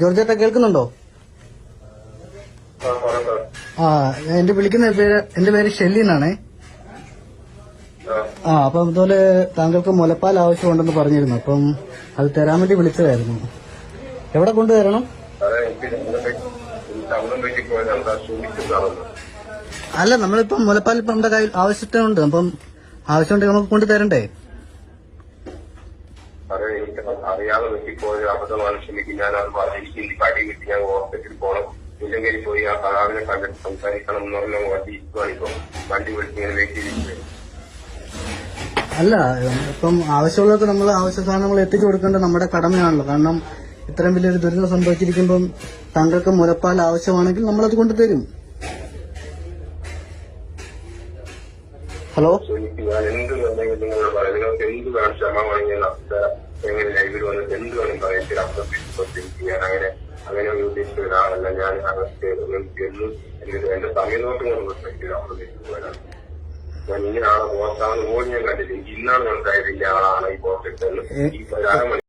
ജോർജേട്ട കേൾക്കുന്നുണ്ടോ? ആ, എന്റെ വിളിക്കുന്ന പേര് എന്റെ പേര് ഷെല്ലി എന്നാണേ ആ, അപ്പൊ ഇതുപോലെ താങ്കൾക്ക് മുലപ്പാൽ ആവശ്യമുണ്ടെന്ന് പറഞ്ഞിരുന്നു. അപ്പം അത് തരാൻ വേണ്ടി വിളിച്ചതായിരുന്നു. എവിടെ എന്താ അല്ല നമ്മളിപ്പം മുലപ്പാൽ ഇപ്പം നമ്മുടെ കയ്യിൽ ആവശ്യത്തിനുണ്ട്. അപ്പം ആവശ്യമുണ്ടെങ്കിൽ നമുക്ക് കൊണ്ടുതരണ്ടേ? എനിക്ക് അറിയാതെ വെട്ടിപ്പോയ അബദ്ധമാണ് ക്ഷമിക്കും ഞാൻ അത് എനിക്ക് അടി കിട്ടി. ഞാൻ ഹോസ്പിറ്റലിൽ പോകണം. ഇല്ലെങ്കിൽ പോയി ആ കലാവിനെ കണ്ടിട്ട് സംസാരിക്കണം എന്ന് പറഞ്ഞ വണ്ടി ഇരിക്കുവാണിപ്പോ വണ്ടി വിളിച്ച് ഇങ്ങനെ വെയിറ്റ് ചെയ്തിരിക്കുന്നത് അല്ല ഇപ്പം ആവശ്യമുള്ളവർക്ക് നമ്മൾ ആവശ്യ സാധനങ്ങൾ എത്തിച്ചു കൊടുക്കേണ്ടത് നമ്മുടെ കടമയാണല്ലോ. കാരണം ഇത്രയും വലിയൊരു ദുരിതം സംഭവിച്ചിരിക്കുമ്പം താങ്കൾക്ക് മുലപ്പാൽ ആവശ്യമാണെങ്കിൽ നമ്മളത് കൊണ്ടുതരും ഹലോ? എനിക്ക് ഞാൻ എന്ത് വേണമെങ്കിലും എന്ത് വേണം ക്ഷമ വേണമെങ്കിൽ അത്ര എങ്ങനെ ലൈവിൽ വന്ന് എന്ത് വേണം പറയാൻ എനിക്ക് അർത്ഥം അങ്ങനെ അങ്ങനെ ഒരു ഉദ്ദേശിച്ച ഒരാളല്ല ഞാൻ അറസ്റ്റ് ചെയ്തു എന്നും എനിക്ക് എന്റെ സമയം നോട്ട് കൊണ്ട് വരാം ഞാൻ ഇങ്ങനെ ആളെ പോസ്റ്റാണെന്ന് പോലും ഞാൻ കണ്ടില്ല ഇന്നാണ് മനസ്സിലായത് ഇന്ന ആളാണ് ഈ പോസ്റ്റ് ഈ ഒരു അരമണി